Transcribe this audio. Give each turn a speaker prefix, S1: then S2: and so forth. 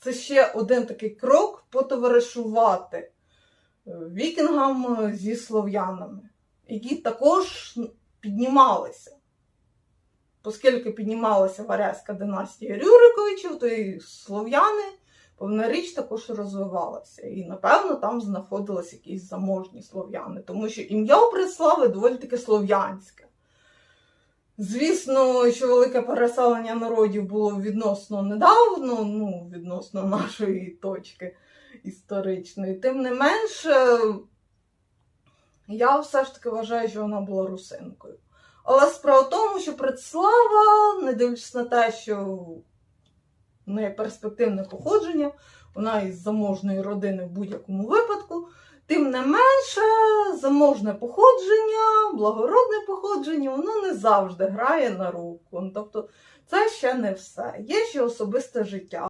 S1: це ще один такий крок потоваришувати е, вікінгам е, зі слов'янами, які також піднімалися. Оскільки піднімалася варязька династія Рюриковичів, то і слов'яни, певна річ, також розвивалася. І, напевно, там знаходились якісь заможні слов'яни, тому що ім'я у Преслави доволі таки слов'янське. Звісно, що велике переселення народів було відносно недавно, ну, відносно нашої точки історичної. Тим не менше, я все ж таки вважаю, що вона була русинкою. Але справа в тому, що Предслава, не дивлячись на те, що в неї перспективне походження, вона із заможної родини в будь-якому випадку. Тим не менше, заможне походження, благородне походження, воно не завжди грає на руку. Ну, Тобто, це ще не все. Є ще особисте життя.